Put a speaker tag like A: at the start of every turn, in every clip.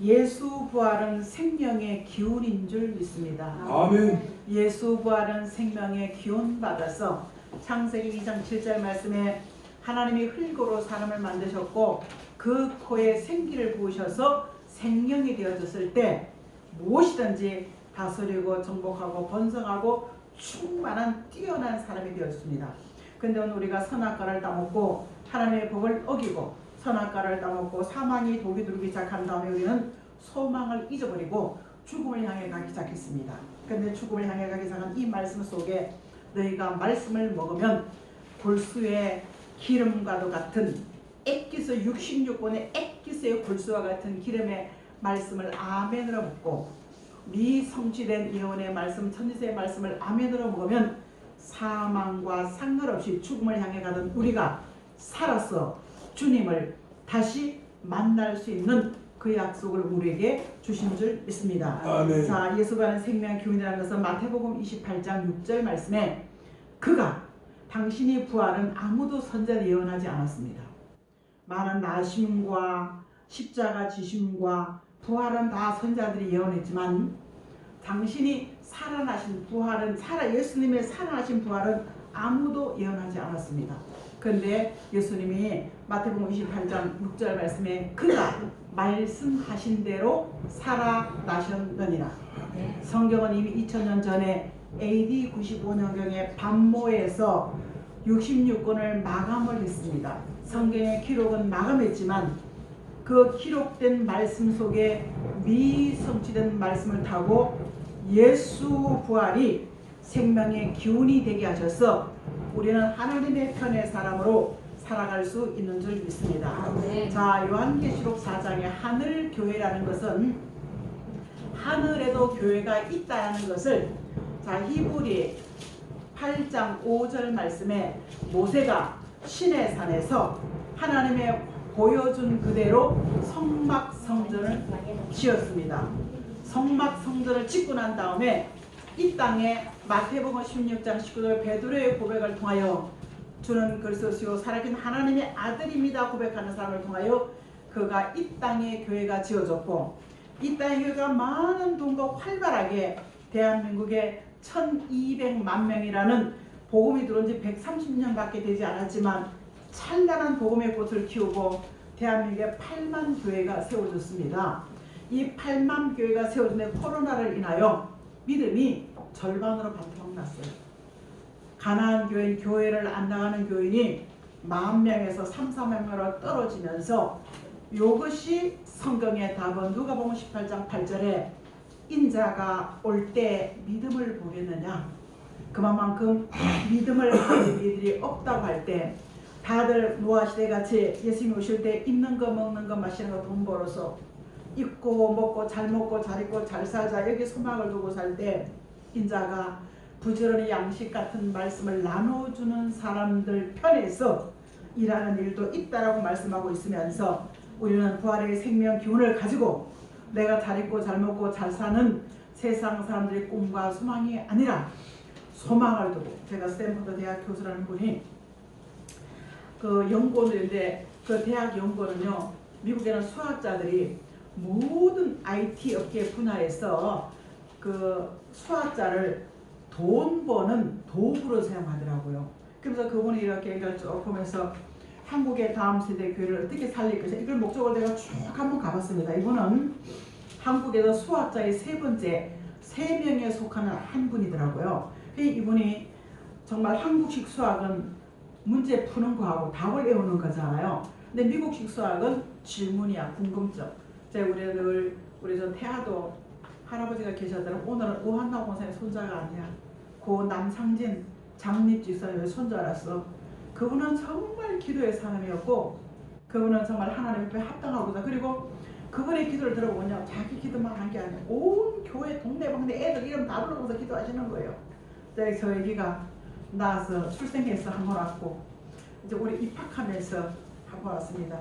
A: 예수 부활은 생명의 기운인 줄 믿습니다.
B: 아멘.
A: 예수 부활은 생명의 기운 받아서 창세기 2장 7절 말씀에 하나님이 흙으로 사람을 만드셨고 그 코에 생기를 부으셔서 생명이 되어졌을 때 무엇이든지 다스리고 정복하고 번성하고 충만한 뛰어난 사람이 되었습니다. 근데 오늘 우리가 선악과를 따먹고 하나님의 법을 어기고 선악과를 따먹고 사망이 독이 들기 시작한 다음에 우리는 소망을 잊어버리고 죽음을 향해 가기 시작했습니다. 근데 죽음을 향해 가기 시작한 이 말씀 속에 너희가 말씀을 먹으면 골수의 기름과도 같은 액기스 66권의 액기스의 골수와 같은 기름의 말씀을 아멘으로 먹고 미 성취된 예언의 말씀 천지의 말씀을 아멘으로 먹으면 사망과 상관없이 죽음을 향해 가던 우리가 살아서 주님을 다시 만날 수 있는 그 약속을 우리에게 주신 줄 믿습니다.
B: 아멘.
A: 자, 예수가는 생명 기운이라는 것은 마태복음 28장 6절 말씀에 그가 당신이 부활은 아무도 선자 예언하지 않았습니다. 많은 나심과 십자가 지심과 부활은 다 선자들이 예언했지만 당신이 살아나신 부활은 살아 예수님의 살아나신 부활은 아무도 예언하지 않았습니다. 그런데 예수님이 마태복음 28장 6절 말씀에 그가 말씀하신 대로 살아나셨느니라. 성경은 이미 2000년 전에 AD 95년경에 반모에서 66권을 마감을 했습니다. 성경의 기록은 마감했지만 그 기록된 말씀 속에 미성취된 말씀을 타고 예수 부활이 생명의 기운이 되게 하셔서 우리는 하나님의 편의 사람으로 살아갈 수 있는 줄 믿습니다.
C: 아멘.
A: 자, 요한계시록 4장의 하늘 교회라는 것은 하늘에도 교회가 있다는 것을 자, 히브리 8장 5절 말씀에 모세가 신의 산에서 하나님의 보여준 그대로 성막 성전을 지었습니다. 성막 성전을 짓고 난 다음에 이 땅에 마태복음 16장 19절 베드로의 고백을 통하여 주는 그리스도시요 살아계신 하나님의 아들입니다 고백하는 사람을 통하여 그가 이 땅에 교회가 지어졌고 이 땅의 교회가 많은 돈과 활발하게 대한민국에 1200만 명이라는 복음이 들어온 지 130년밖에 되지 않았지만 찬란한 복음의 꽃을 키우고 대한민국에 8만 교회가 세워졌습니다. 이 8만 교회가 세워진 코로나를 인하여 믿음이 절반으로 반토막 났어요. 가나안 교인 교회를 안 나가는 교인이 만 명에서 3, 4명으로 떨어지면서 이것이 성경의 답은 누가 보면 18장 8절에 인자가 올 때 믿음을 보겠느냐 그만큼 믿음을 가진 이들이 없다고 할 때 다들 노아시대 같이 예수님 오실 때 입는 거 먹는 거 마시는 거 돈 벌어서 입고 먹고 잘 먹고 잘 입고 잘 살자 여기 소망을 두고 살 때 인자가 부지런히 양식 같은 말씀을 나눠주는 사람들 편에서 일하는 일도 있다라고 말씀하고 있으면서 우리는 부활의 생명 기운을 가지고 내가 잘 입고 잘 먹고 잘 사는 세상 사람들의 꿈과 소망이 아니라 소망을 두고 제가 스탠퍼드 대학 교수라는 분이 그 연구원인데 그 대학 연구원은요 미국에는 수학자들이 모든 IT 업계 분야에서 그 수학자를 돈 버는 도구로 사용하더라고요. 그래서 그분이 이렇게 이걸 쭉 보면서 한국의 다음 세대 교회를 어떻게 살릴 것인가 이걸 목적으로 내가 쭉 한번 가봤습니다. 이분은 한국에서 수학자의 세 번째 세 명에 속하는 한 분이더라고요. 그 이분이 정말 한국식 수학은 문제 푸는 거하고 답을 외우는 거잖아요. 근데 미국식 수학은 질문이야 궁금증. 제가 우리 늘 우리 저 태아도 할아버지가 계셨더라. 오늘은 오한나 권사의 손자가 아니야. 고 남상진 장립지사의 손자라서 그분은 정말 기도의 사람이었고 그분은 정말 하나님 앞에 합당하고자 그리고 그분의 기도를 들어보면요 자기 기도만 한 게 아니에요 온 교회 동네방네 애들 이름 다 불러서 기도하시는 거예요 네, 저 애기가 낳아서 출생해서 한 번 왔고 이제 우리 입학하면서 한 번 왔습니다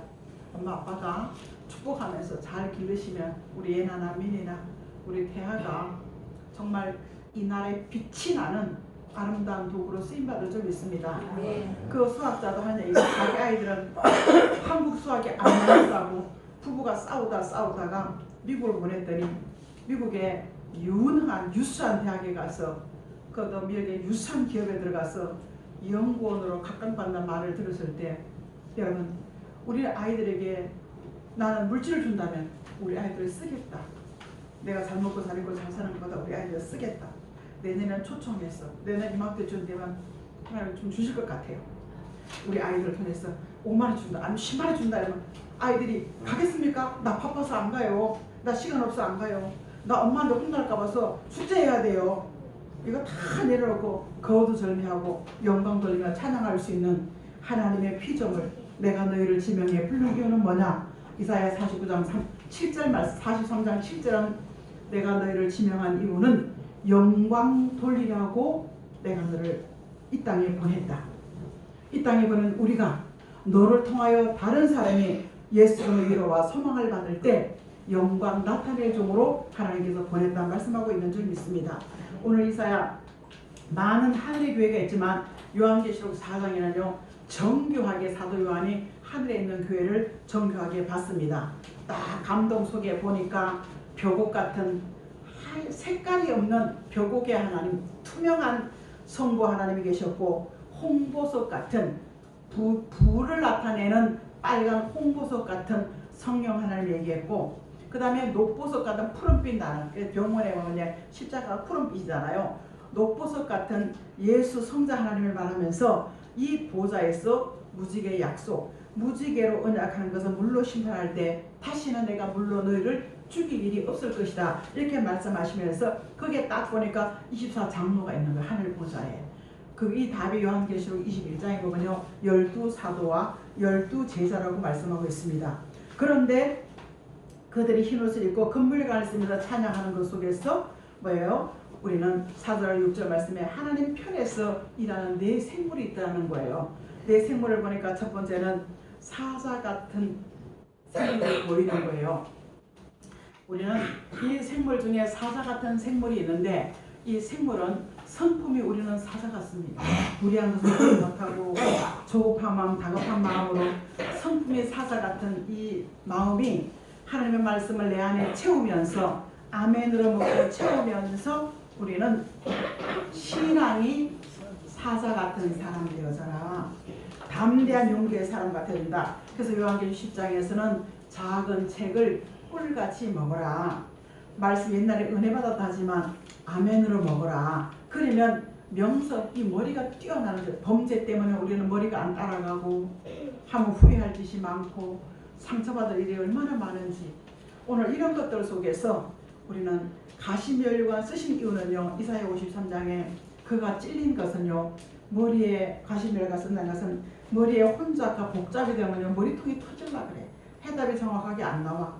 A: 엄마 아빠가 축복하면서 잘 기르시면 우리 예나나 민이나 우리 태아가 정말 이 나라에 빛이 나는 아름다운 도구로 쓰임받을 줄 믿습니다.
C: 네.
A: 그 수학자도 하는 얘기가 자기 아이들은 한국 수학이 안 나왔다고 부부가 싸우다 싸우다가 미국을 보냈더니 미국에 유능한 유수한 대학에 가서 그것도 미국의 유수한 기업에 들어가서 연구원으로 각광받는 말을 들었을 때 여러분 우리 아이들에게 나는 물질을 준다면 우리 아이들을 쓰겠다. 내가 잘 먹고 잘 입고 잘 사는 것보다 우리 아이들 쓰겠다. 내년엔 초청해서 내년 이맘때쯤 되면 하나님 좀 주실 것 같아요. 우리 아이들 통해서 5만 원 준다, 아니면 10만 원 준다 이러면 아이들이 가겠습니까? 나 바빠서 안 가요. 나 시간 없어 안 가요. 나 엄마한테 혼날까 봐서 숙제해야 돼요. 이거 다 내려놓고 거두 절미하고 영광 돌리며 찬양할 수 있는 하나님의 피정을 내가 너희를 지명해 부른 이유는 뭐냐? 이사야 49장 3, 7절 말씀 43장 7절은 내가 너희를 지명한 이유는 영광 돌리라고 내가 너를 이 땅에 보냈다. 이 땅에 보낸 우리가 너를 통하여 다른 사람이 예수의 위로와 소망을 받을 때 영광 나타낼 종으로 하나님께서 보냈다 말씀하고 있는 줄 믿습니다. 오늘 이사야 많은 하늘의 교회가 있지만 요한계시록 4장에는요 정교하게 사도 요한이 하늘에 있는 교회를 정교하게 봤습니다. 딱 감동 속에 보니까 벽옥 같은 하- 색깔이 없는 벽옥의 하나님 투명한 성부 하나님이 계셨고 홍보석 같은 부, 불을 나타내는 빨간 홍보석 같은 성령 하나님 얘기했고 그 다음에 녹보석 같은 푸른빛 나는 그 병원에 보면 십자가가 푸른빛이잖아요. 녹보석 같은 예수 성자 하나님을 말하면서 이 보좌에서 무지개 약속, 무지개로 언약하는 것은 물로 심판할 때 다시는 내가 물로 너희를 죽일 일이 없을 것이다. 이렇게 말씀하시면서 거기에 딱 보니까 24장로가 있는 거예요. 하늘 보좌에. 그 이 답이 요한계시록 21장에 보면요. 열두 사도와 열두 제자라고 말씀하고 있습니다. 그런데 그들이 흰 옷을 입고 금물관을 쓰면서 찬양하는 것 속에서 뭐예요? 우리는 사절 6절 말씀에 하나님 편에서 일하는 네 생물이 있다는 거예요. 네 생물을 보니까 첫 번째는 사자 같은 생물이 보이는 거예요. 우리는 이 생물 중에 사자 같은 생물이 있는데 이 생물은 성품이 우리는 사자 같습니다. 무리한 것을 못하고 조급한 마음, 다급한 마음으로 성품이 사자 같은 이 마음이 하나님의 말씀을 내 안에 채우면서 아멘으로 먹고 채우면서 우리는 신앙이 사자 같은 사람 되어져라. 담대한 용기의 사람 같아야 된다. 그래서 요한계시록 10장에서는 작은 책을 꿀같이 먹어라. 말씀 옛날에 은혜 받았다 하지만 아멘으로 먹어라. 그러면 명석 이 머리가 뛰어나는 거 범죄 때문에 우리는 머리가 안 따라가고 하면 후회할 짓이 많고 상처받을 일이 얼마나 많은지 오늘 이런 것들 속에서 우리는 가시면류관 쓰신 이유는요 이사야 53장에 그가 찔린 것은요 머리에 가시면류가 쓴다는 것은 머리에 혼자가 복잡이 되면요 머리통이 터질라 그래 해답이 정확하게 안 나와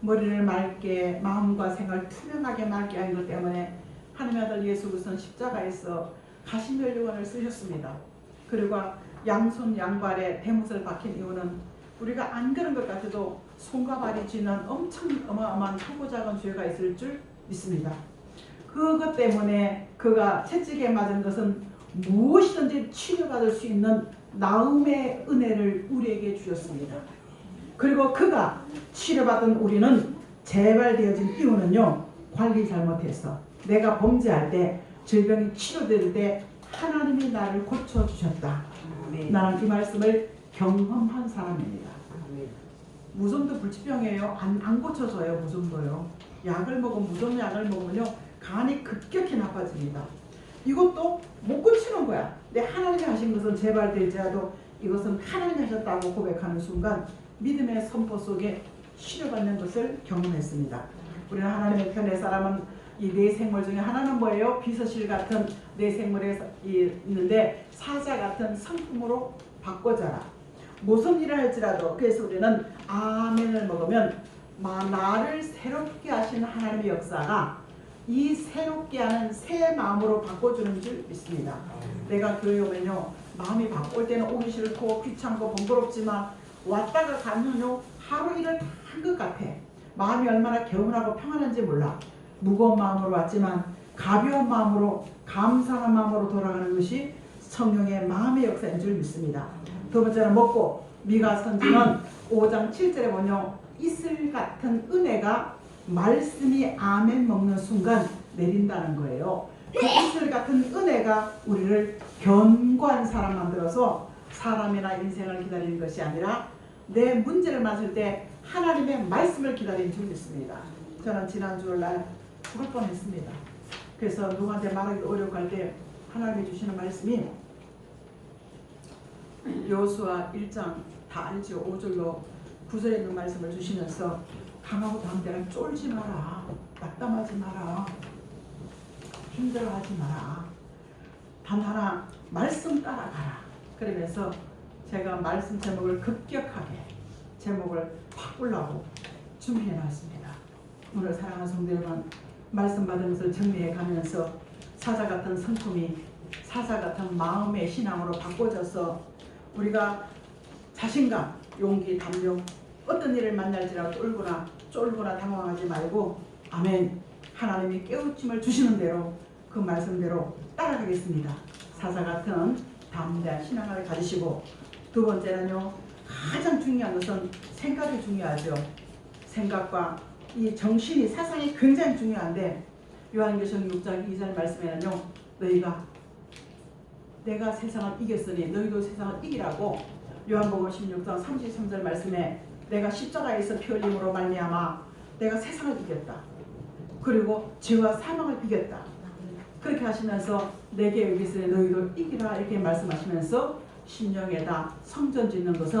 A: 머리를 맑게 마음과 생활 투명하게 맑게 하는 것 때문에 하나님의 아들 예수 그리스도는 십자가에서 가시면류관을 쓰셨습니다. 그리고 양손 양발에 대못을 박힌 이유는 우리가 안 그런 것 같아도 손과 발이 쥐는 엄청 어마어마한 크고 작은 죄가 있을 줄 믿습니다. 그것 때문에 그가 채찍에 맞은 것은 무엇이든지 치료받을 수 있는 나음의 은혜를 우리에게 주셨습니다. 그리고 그가 치료받은 우리는 재발되어진 이유는요 관리 잘못해서 내가 범죄할 때 질병이 치료될 때 하나님이 나를 고쳐 주셨다. 나는 이 말씀을 경험한 사람입니다. 무좀도 불치병이에요. 안, 안 고쳐져요. 무좀도요. 약을 먹으면 무좀 약을 먹으면요 간이 급격히 나빠집니다. 이것도 못 고치는 거야. 내 하나님이 하신 것은 재발될지라도 이것은 하나님이 하셨다고 고백하는 순간 믿음의 선포 속에 치료받는 것을 경험했습니다. 우리는 하나님의 편의 사람은 이 네 생물 중에 하나는 뭐예요? 비서실 같은 네 생물에 이- 있는데 사자 같은 성품으로 바꿔져라. 무슨 일을 할지라도 그래서 우리는 아멘을 먹으면 마- 나를 새롭게 하신 하나님의 역사가 이 새롭게 하는 새 마음으로 바꿔주는 줄 믿습니다. 내가 교회 오면요 마음이 바꿀 때는 오기 싫고 귀찮고 번거롭지만 왔다가 가면요 하루 일을 다 한 것 같아. 마음이 얼마나 개운하고 평안한지 몰라. 무거운 마음으로 왔지만 가벼운 마음으로 감사한 마음으로 돌아가는 것이 성령의 마음의 역사인 줄 믿습니다. 두 번째는 먹고 미가 선지는 5장 7절에 보면 이슬 같은 은혜가 말씀이 아멘 먹는 순간 내린다는 거예요. 그 이슬 같은 은혜가 우리를 견고한 사람 만들어서 사람이나 인생을 기다리는 것이 아니라 내 문제를 맞을 때 하나님의 말씀을 기다리는 줄 믿습니다. 저는 지난 주일날 죽을 뻔했습니다. 그래서 누구한테 말하기 어려워 할때 하나님이 주시는 말씀이 여호수아 1장 다 알죠. 5절로 9절에 있는 말씀을 주시면서 강하고 담대는 쫄지 마라. 낙담하지 마라. 힘들어하지 마라. 단 하나 말씀 따라가라. 그러면서 제가 말씀 제목을 급격하게 제목을 바꾸려고 준비해 놨습니다. 오늘 사랑하는 성도 여러분 말씀 것을 정리해 가면서 사자 같은 성품이 사자 같은 마음의 신앙으로 바꿔져서 우리가 자신감, 용기, 담력 어떤 일을 만날지라도 쫄거나 쫄거나 당황하지 말고 아멘 하나님이 깨우침을 주시는 대로 그 말씀대로 따라가겠습니다. 사자 같은 담대한 신앙을 가지시고 두 번째는요 가장 중요한 것은 생각이 중요하죠. 생각과 이 정신이 사상이 굉장히 중요한데 요한계시록 6장 2절 말씀에는요 너희가 내가 세상을 이겼으니 너희도 세상을 이기라고 요한복음 16장 33절 말씀에 내가 십자가에서 피 흘림으로 말미암아 내가 세상을 이겼다. 그리고 죄와 사망을 이겼다. 그렇게 하시면서 내게 여기서 너희도 이기라 이렇게 말씀하시면서 심령에다 성전 짓는 것은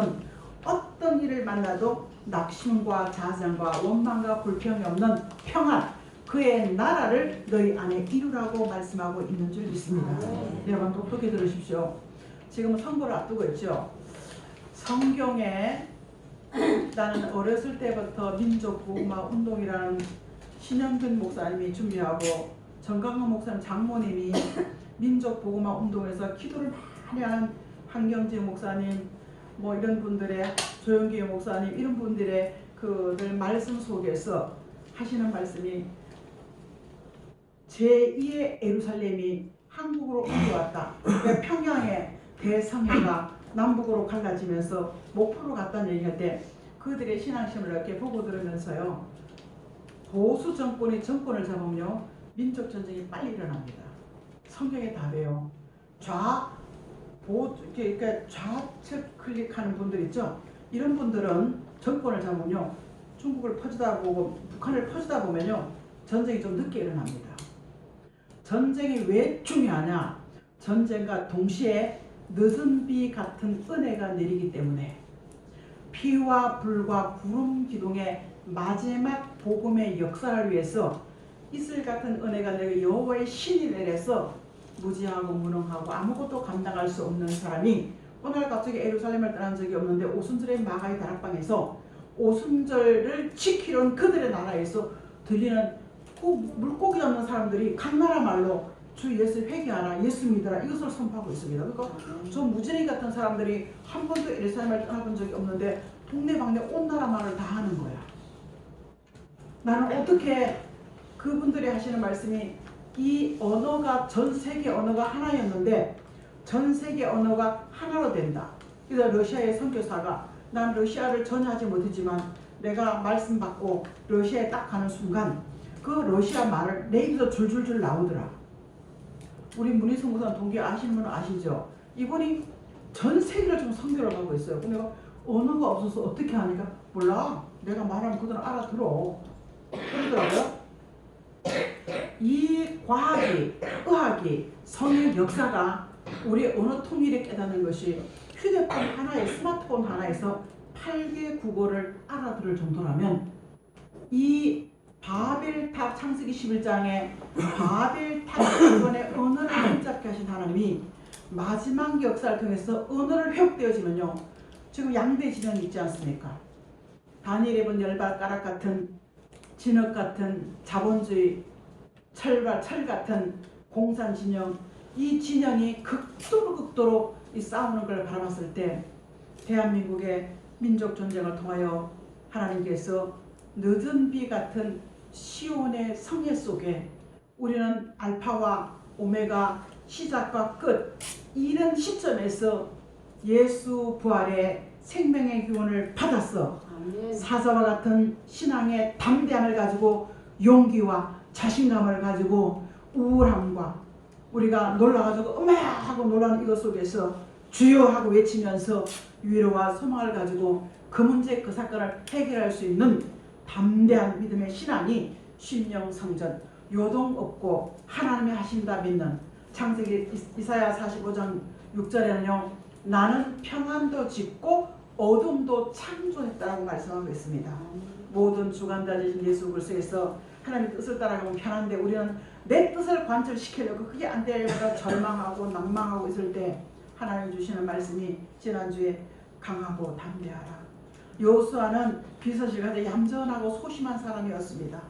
A: 어떤 일을 만나도 낙심과 자장과 원망과 불평이 없는 평안 그의 나라를 너희 안에 이루라고 말씀하고 있는 줄 믿습니다. 여러분 똑똑히 들으십시오. 지금 선거를 앞두고 있죠. 성경에 나는 어렸을 때부터 민족 보호막 운동이라는 신영근 목사님이 준비하고 정강호 목사님 장모님이 민족 보호막 운동에서 기도를 많이 하는 한경재 목사님 뭐 이런 분들의 조영기 목사님 이런 분들의 그들 말씀 속에서 하시는 말씀이 제2의 에루살렘이 한국으로 옮겨왔다. 평양의 대성회가 남북으로 갈라지면서 목포로 갔다는 얘기할 때 그들의 신앙심을 이렇게 보고 들으면서요. 보수 정권이 정권을 잡으면요. 민족 전쟁이 빨리 일어납니다. 성경의 답이에요. 좌 보, 그러니까 좌측 클릭하는 분들 있죠. 이런 분들은 정권을 잡으면요. 중국을 퍼주다 보고 북한을 퍼주다 보면요. 전쟁이 좀 늦게 일어납니다. 전쟁이 왜 중요하냐? 전쟁과 동시에 늦은 비 같은 은혜가 내리기 때문에 피와 불과 구름 기둥의 마지막 복음의 역사를 위해서 이슬 같은 은혜가 내게 여호와의 신이 내려서 무지하고 무능하고 아무것도 감당할 수 없는 사람이 오늘 갑자기 에루살렘을 떠난 적이 없는데 오순절의 마가의 다락방에서 오순절을 지키려는 그들의 나라에서 들리는 그 물고기 잡는 사람들이 각 나라 말로 주 예수 회개하라 예수 믿어라 이것을 선포하고 있습니다. 그러니까 저 무진이 같은 사람들이 한 번도 예루살렘을 떠나본 적이 없는데 동네방네 온 나라 말을 다 하는 거야. 나는 어떻게 그분들이 하시는 말씀이 이 언어가 전 세계 언어가 하나였는데 전 세계 언어가 하나로 된다. 그래서 러시아의 선교사가 난 러시아를 전혀 하지 못했지만 내가 말씀 받고 러시아에 딱 가는 순간 그 러시아 말을 내 입에서 줄줄줄 나오더라. 우리 문희성무사 동기 아시는 분 아시죠? 이분이 전 세계를 좀 선교를 하고 있어요. 근데 내가 언어가 없어서 어떻게 하니까 몰라. 내가 말하면 그들은 알아들어. 그러더라고요. 이 과학이, 의학이, 성의 역사가 우리 언어 통일에 깨닫는 것이 휴대폰 하나에 스마트폰 하나에서 8개 국어를 알아들을 정도라면 이 바벨탑 창세기 11장에 바벨탑 사건의 언어를 붙잡게 하신 하나님이 마지막 역사를 통해서 언어를 회복되어지면요 지금 양대 진영이 있지 않습니까? 다니엘의 본 열발가락 같은 진흙 같은 자본주의 철과 철 같은 공산 진영 이 진영이 극도로 극도로 이 싸우는 걸 바라봤을 때 대한민국의 민족 전쟁을 통하여 하나님께서 늦은 비 같은 시온의 성회 속에 우리는 알파와 오메가 시작과 끝 이런 시점에서 예수 부활의 생명의 교훈을 받았어
B: 아멘.
A: 사자와 같은 신앙의 담대함을 가지고 용기와 자신감을 가지고 우울함과 우리가 놀라가지고 음야 하고 놀라는 이것 속에서 주여 하고 외치면서 위로와 소망을 가지고 그 문제 그 사건을 해결할 수 있는 담대한 믿음의 신앙이 신령 성전 요동 없고 하나님이 하신다 믿는 창세기 이- 이사야 45장 6절에는요 나는 평안도 짓고 어둠도 창조했다라고 말씀하고 있습니다. 모든 주관자 되신 예수 그리스도에서 하나님 뜻을 따라가면 편한데 우리는 내 뜻을 관철시키려고 그게 안 되려고 절망하고 낭망하고 있을 때 하나님 주시는 말씀이 지난주에 강하고 담대하라. 요수아는 비서실 가서 얌전하고 소심한 사람이었습니다.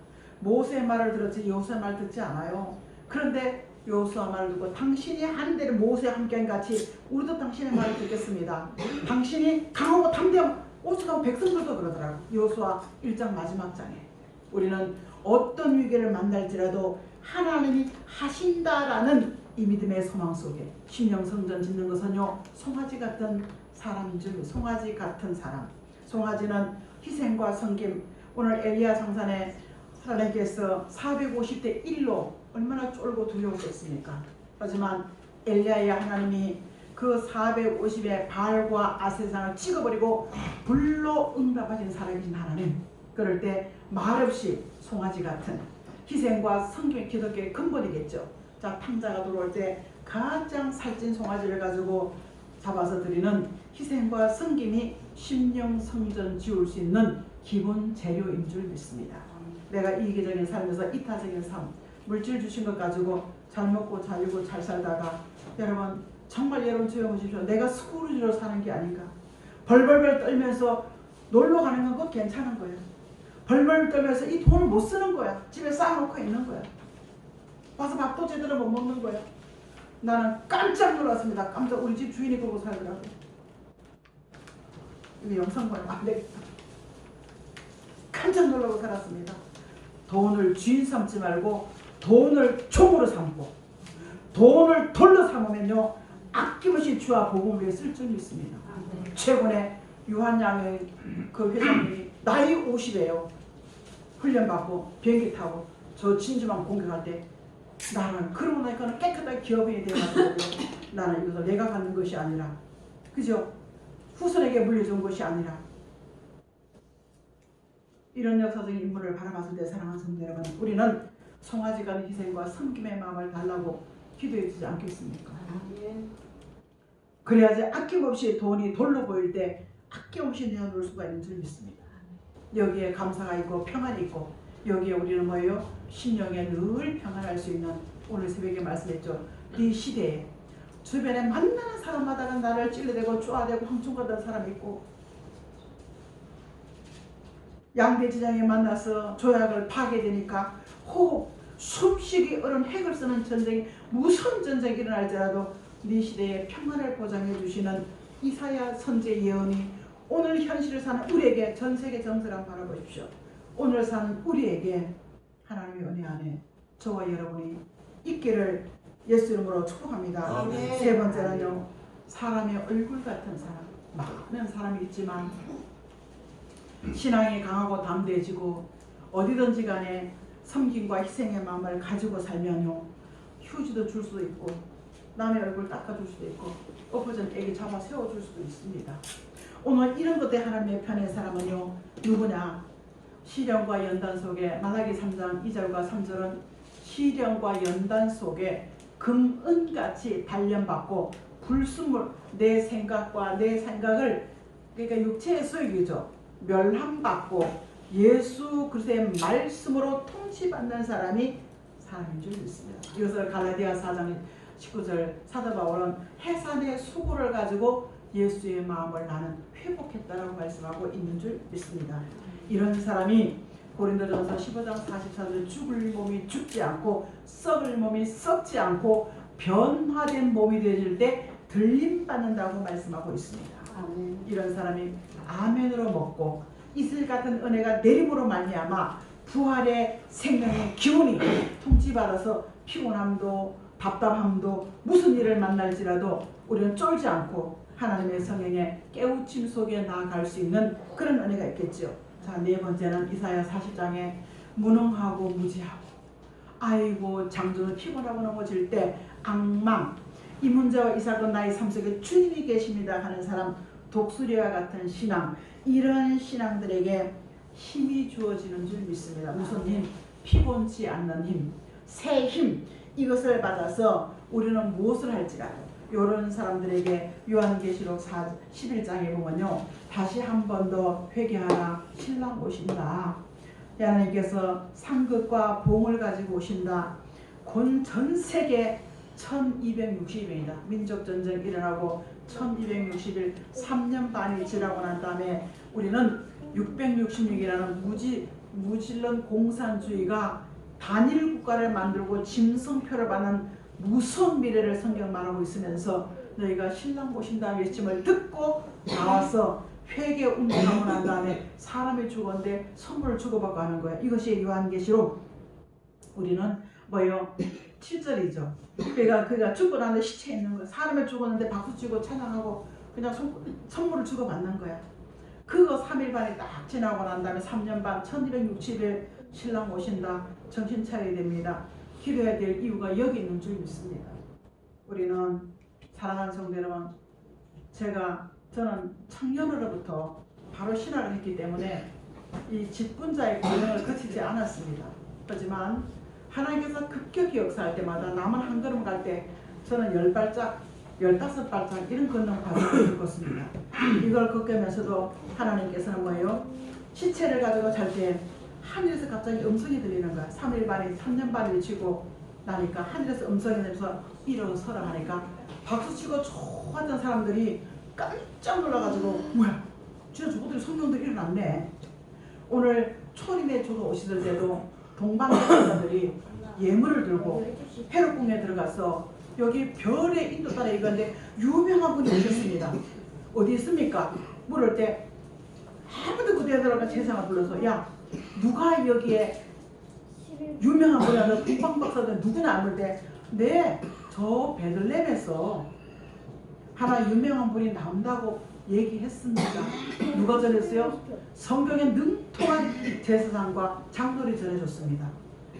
A: 모세의 말을 들었지 요수아의 말 듣지 않아요. 그런데 요수아 말을 듣고 당신이 하는 대로 모세와 함께 같이 우리도 당신의 말을 듣겠습니다. 당신이 강하고 담대한 오죽하면 백성들도 그러더라고. 요수아 1장 마지막 장에 우리는 어떤 위기를 만날지라도 하나님이 하신다라는 이 믿음의 소망 속에 신령 성전 짓는 것은요 송아지 같은 사람인 줄 송아지 같은 사람 송아지는 희생과 섬김. 오늘 엘리야 장산에 하나님께서 450대 1로 얼마나 쫄고 두려웠겠습니까? 하지만 엘리야의 하나님이 그 450의 바알과 아세상을 찍어버리고 불로 응답하신 살아계신 하나님. 그럴 때 말없이 송아지 같은 희생과 성경의 기독교의 근본이겠죠. 자 탕자가 들어올 때 가장 살찐 송아지를 가지고 잡아서 드리는 희생과 성김이 심령 성전 지울 수 있는 기본 재료인 줄 믿습니다. 내가 이기적인 삶에서 이타적인 삶, 물질 주신 것 가지고 잘 먹고 잘 입고 잘 살다가 여러분 정말 여러분 조용하십시오. 내가 스크루지로 사는 게 아닌가. 벌벌벌 떨면서 놀러 가는 건 그거 괜찮은 거예요. 벌벌 떨면서 이 돈을 못 쓰는 거야. 집에 쌓아놓고 있는 거야. 와서 밥도 제대로 못 먹는 거야. 나는 깜짝 놀랐습니다. 깜짝 우리 집 주인이 보고 살더라고. 이거 영상 보면 안 되겠다. 깜짝 놀라고 살았습니다. 돈을 주인 삼지 말고 돈을 총으로 삼고 돈을 돌로 삼으면요 아낌없이 주와 복음을 위해 쓸줄 믿습니다. 최근에 유한양의 그 회장님이 나이 50이에요. 훈련받고 비행기 타고 저 진주만 공격할 때 나는 그러고 나니까 깨끗하게 기업인이 돼가지고 나는 이것을 내가 갖는 것이 아니라 그죠? 후손에게 물려준 것이 아니라 이런 역사적인 인물을 바라봤을 때 사랑하는 성도 여러분 우리는 송아지 같은 희생과 섬김의 마음을 달라고 기도해 주지 않겠습니까? 그래야지 아낌없이 돈이 돌로 보일 때 아낌없이 내어놓을 수가 있는 줄 믿습니다. 여기에 감사가 있고 평안이 있고 여기에 우리는 뭐예요? 심령에 늘 평안할 수 있는 오늘 새벽에 말씀했죠. 이 시대에 주변에 만나는 사람마다는 나를 찔러대고 쪼아대고 황충거리는 사람이 있고 양대지장에 만나서 조약을 파괴되니까 호흡, 숨쉬기 어려운 핵을 쓰는 전쟁이 무서운 전쟁이 일어날지라도 네 시대에 평안을 보장해 주시는 이사야 선제 예언이 오늘 현실을 사는 우리에게 전 세계 한번 바라보십시오. 오늘 사는 우리에게 하나님의 은혜 안에 저와 여러분이 있기를 예수 이름으로 축복합니다.
B: 아멘.
A: 세 번째는요. 사람의 얼굴 같은 사람. 많은 사람이 있지만 신앙이 강하고 담대해지고 어디든지 간에 섬김과 희생의 마음을 가지고 살면요. 휴지도 줄 수도 있고 남의 얼굴 닦아줄 수도 있고 엎어진 애기 잡아 세워줄 수도 있습니다. 오늘 이런 것들 하나님의 편의 사람은요. 누구냐? 시련과 연단 속에 말라기 3장 2절과 3절은 시련과 연단 속에 금은같이 단련받고 불순물 내 생각과 내 생각을 그러니까 육체의 소유죠. 멸함받고 예수 그리스도의 말씀으로 통치받는 사람이 사람인 줄 믿습니다. 이것을 갈라디아 4장 19절 사도 바울은 해산의 수고를 가지고 예수의 마음을 나는 회복했다라고 말씀하고 있는 줄 믿습니다. 이런 사람이 고린도전서 15장 44절 죽을 몸이 죽지 않고 썩을 몸이 썩지 않고 변화된 몸이 되질 때 들림 받는다고 말씀하고 있습니다.
B: 아멘.
A: 이런 사람이 아멘으로 먹고 이슬 같은 은혜가 내림으로 말미암아 부활의 생명의 기운이 통치받아서 피곤함도 답답함도 무슨 일을 만날지라도 우리는 쫄지 않고 하나님의 성령의 깨우침 속에 나아갈 수 있는 그런 은혜가 있겠죠. 자, 네 번째는 이사야 40장에 무능하고 무지하고 아이고 장조는 피곤하고 넘어질 때 악망 이 문제와 이 사건 나의 삶 속에 주님이 계십니다 하는 사람 독수리와 같은 신앙 이런 신앙들에게 힘이 주어지는 줄 믿습니다. 무슨 힘? 피곤치 않는 힘, 새 힘 이것을 받아서 우리는 무엇을 할지라 이런 사람들에게 요한계시록 4, 11장에 보면요. 다시 한 번 더 회개하라. 신랑 오신다. 하나님께서 상급과 봉을 가지고 오신다. 곧 전 세계 1260일이다. 민족 전쟁 일어나고 1260일 3년 반이 지나고 난 다음에 우리는 666이라는 무지 무질런 공산주의가 단일 국가를 만들고 짐승표를 받는 무서운 미래를 성경 말하고 있으면서 너희가 신랑 모신다 외침을 듣고 나와서 회개 운동하고 난 다음에 사람이 죽었는데 선물을 주고받고 하는 거야. 이것이 요한계시록 우리는 뭐요? 7절이죠. 그러니까 그가 죽고 나는데 시체 있는 거야. 사람이 죽었는데 박수 치고 찬양하고 그냥 선, 선물을 주고받는 거야. 그거 3일 반이 딱 지나고 난 다음에 3년 반 1260일 신랑 오신다. 정신 차려야 됩니다. 기도해야 될 이유가 여기 있는 줄 믿습니다. 우리는 사랑하는 성도 여러분, 제가 저는 청년으로부터 바로 신학을 했기 때문에 이 직분자의 과정을 거치지 않았습니다. 하지만 하나님께서 급격히 역사할 때마다 남은 한 걸음 갈 때 저는 열 발짝, 열다섯 발짝 이런 걷는 과정을 겪었습니다. 이걸 겪으면서도 하나님께서는 뭐예요? 시체를 가지고 잘때 하늘에서 갑자기 음성이 들리는 거야. 3일 반이 3년 반이 지고 나니까 하늘에서 음성이 들려서 일어서라 하니까 박수치고 좋아하던 사람들이 깜짝 놀라가지고 뭐야 진짜 저것들이 성령들 일어났네. 오늘 초림에 저도 오시던 때도 동방여자들이 예물을 들고 헤롯궁에 들어가서 여기 별의 인도 따라 이건데 유명한 분이 오셨습니다. 어디 있습니까? 물을 때 아무도 그대 들어가 제사가 불러서 야 누가 여기에 유명한 분이야 너 국방 박사들 누구나 안물 때네저 베들렘에서 하나 유명한 분이 나온다고 얘기했습니다. 누가 전했어요? 성경에 능통한 제사장과 장로리 전해줬습니다.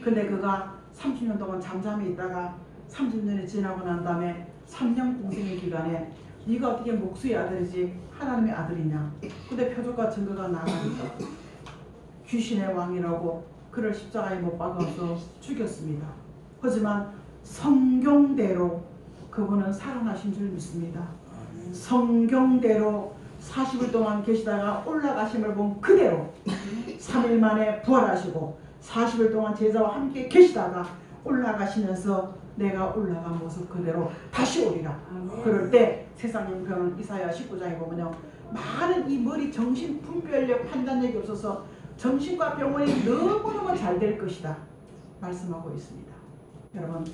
A: 근데 그가 30년 동안 잠잠히 있다가 30년이 지나고 난 다음에 3년 공생의 기간에 네가 어떻게 목수의 아들이지 하나님의 아들이냐 근데 표적과 증거가 나가니까 귀신의 왕이라고 그를 십자가에 못 박아서 죽였습니다. 하지만 성경대로 그분은 살아나신 줄 믿습니다. 성경대로 40일 동안 계시다가 올라가심을 본 그대로 3일 만에 부활하시고 40일 동안 제자와 함께 계시다가 올라가시면서 내가 올라간 모습 그대로 다시 오리라. 그럴 때 세상 형편은 이사야 19장에 보면요. 많은 이 머리 정신 분별력 판단력이 없어서 정신과 병원이 너무너무 잘 될 것이다. 말씀하고 있습니다. 여러분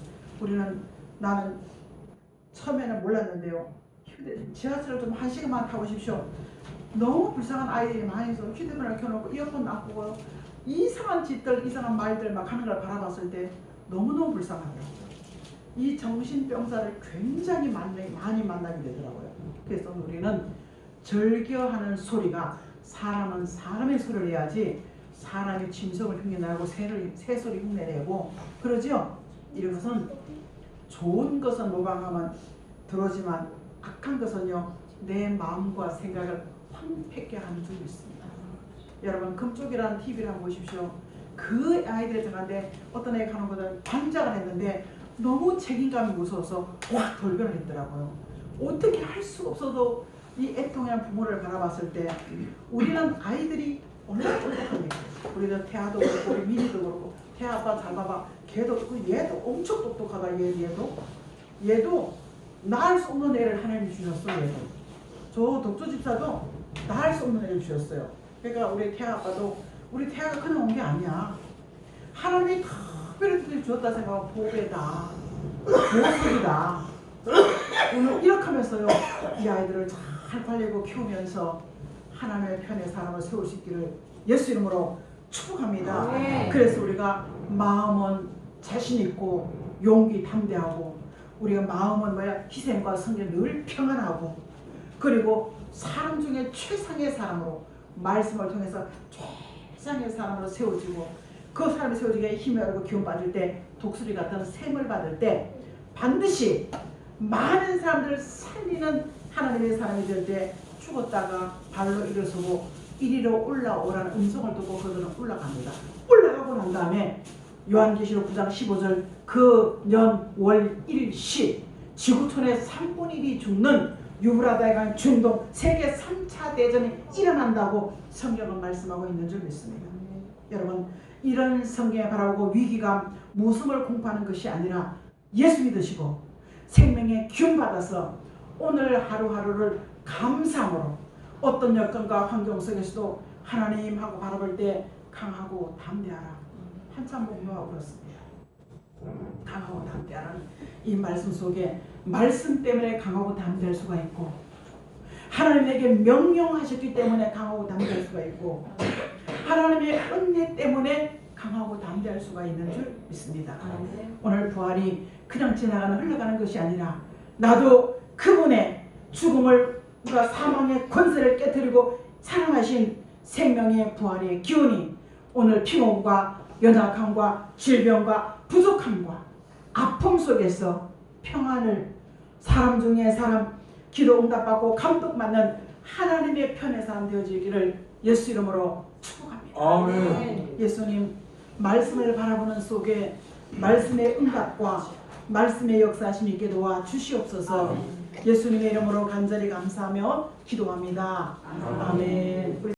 A: 우리는 나는 처음에는 몰랐는데요. 휴대, 지하철을 좀 한 시간만 타고 싶쇼. 너무 불쌍한 아이들이 많이 있어. 휴대폰을 켜놓고 이어폰 놔두고 이상한 짓들, 이상한 말들 막 하는 걸 바라봤을 때 너무너무 불쌍하더라고요. 이 정신병사를 굉장히 많이, 많이 만나게 되더라고요. 그래서 우리는 절겨하는 소리가 사람은 사람의 소리를 해야지 사람이 짐승을 흉내내고 새를, 새 소리 흉내내고 그러죠? 이것은 좋은 것은 모방하면 들어오지만 악한 것은요 내 마음과 생각을 황폐케 하는 줄이 있습니다. 여러분 금쪽이라는 TV를 한번 보십시오. 그 아이들이 들어갔는데 어떤 애가 하는 것은 반장을 했는데 너무 책임감이 무서워서 확 돌변을 했더라고요. 어떻게 할 수가 없어도 이 애통한 부모를 바라봤을 때 우리는 아이들이 얼마나 똑똑합니까? 우리는 태아도 그렇고 우리 미니도 그렇고 태아 아빠 잘 봐봐. 걔도 그 얘도 엄청 똑똑하다 얘 얘도. 얘도 낳을 수 없는 애를 하나님이 주셨어 얘도. 저 독조 집사도 낳을 수 없는 애를 주셨어요. 그러니까 우리 태아 아빠도 우리 태아가 그냥 온 게 아니야. 하나님이 특별히 주었다 생각하고 보배다. 보석이다. 오늘 이렇게 하면서요 이 아이들을 잘 살리고 키우면서 하나님의 편에 사람을 세울 수 있기를 예수 이름으로 축복합니다.
B: 아멘.
A: 그래서 우리가 마음은 자신 있고 용기 담대하고 우리가 마음은 뭐야 희생과 성경 늘 평안하고 그리고 사람 중에 최상의 사람으로 말씀을 통해서 최상의 사람으로 세워지고 그 사람이 세워지게 힘을 얻고 기운 받을 때 독수리 같은 샘을 받을 때 반드시 많은 사람들을 살리는 하나님의 사람이 될 때 죽었다가 발로 일어서고 이리로 올라오라는 음성을 듣고 그들은 올라갑니다. 올라가고 난 다음에 요한계시록 9장 15절 그 년월 일시 지구촌의 3분의 1이 죽는 유브라다에 간 중동 세계 3차 대전이 일어난다고 성경은 말씀하고 있는 줄 믿습니다. 여러분 이런 성경에 바라보고 위기감 무숨을 공포하는 것이 아니라 예수 믿으시고 생명의 기운 받아서 오늘 하루하루를 감사함으로 어떤 여건과 환경 속에서도 하나님하고 바라볼 때 강하고 담대하라 한참 공부하고 그렇습니다. 강하고 담대하라는 이 말씀 속에 말씀 때문에 강하고 담대할 수가 있고 하나님에게 명령하셨기 때문에 강하고 담대할 수가 있고 하나님의 은혜 때문에 강하고 담대할 수가 있는 줄 믿습니다. 오늘 부활이 그냥 지나가는 흘러가는 것이 아니라 나도 그분의 죽음을 과 사망의 권세를 깨뜨리고 사랑하신 생명의 부활의 기운이 오늘 피곤과 연약함과 질병과 부족함과 아픔 속에서 평안을 사람 중에 사람 기도 응답받고 감동받는 하나님의 편의 사람 되어지기를 예수 이름으로 축복합니다.
B: 아멘.
A: 예수님 말씀을 바라보는 속에 말씀의 응답과 말씀의 역사하심 있게 도와 주시옵소서. 예수님의 이름으로 간절히 감사하며 기도합니다. 아멘. 우리